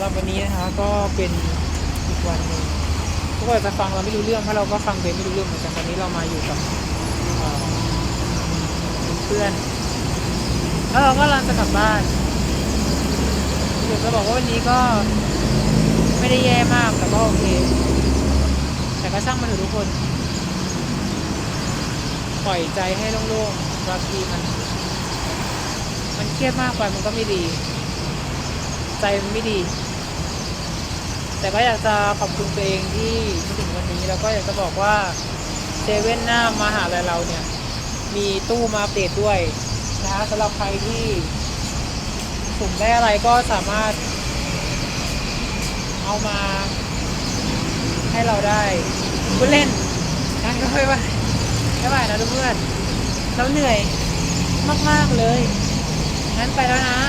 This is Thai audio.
หรับวันนี้นะคะก็เป็นอีกวันหนึ่งทุกคนอาจะฟังเราไม่รู้เรื่องเพราะเราก็ฟังเบนไม่รู้เรื่องเหมือนกันตอนนี้เรามาอยู่กับเพื่อนแล้วเราก็กำลังจะกลับบ้านเดี๋ยวจะบอกว่าวันนี้ก็ไม่ได้แย่มากแต่ก็โอเค แต่ก็ช่างมันเถอะทุกคน ปล่อยใจให้โล่งๆบางทีมัน มันเครียดมากไปมันก็ไม่ดี ใจมันไม่ดี แต่ก็อยากจะขอบคุณตัวเองที่มาถึงวันนี้แล้วก็อยากจะบอกว่าเซเว่นหน้ามาหาลัยเราเนี่ย มีตู้มาอัปเดตด้วยนะคะสำหรับใครที่สุ่มได้อะไรก็สามารถ เอามา ให้เราได้พูดเล่นงั้นก็ไม่ไหวไม่ไหวนะทุกเพื่อนเราเหนื่อยมาก ๆ เลย งั้นไปแล้วนะ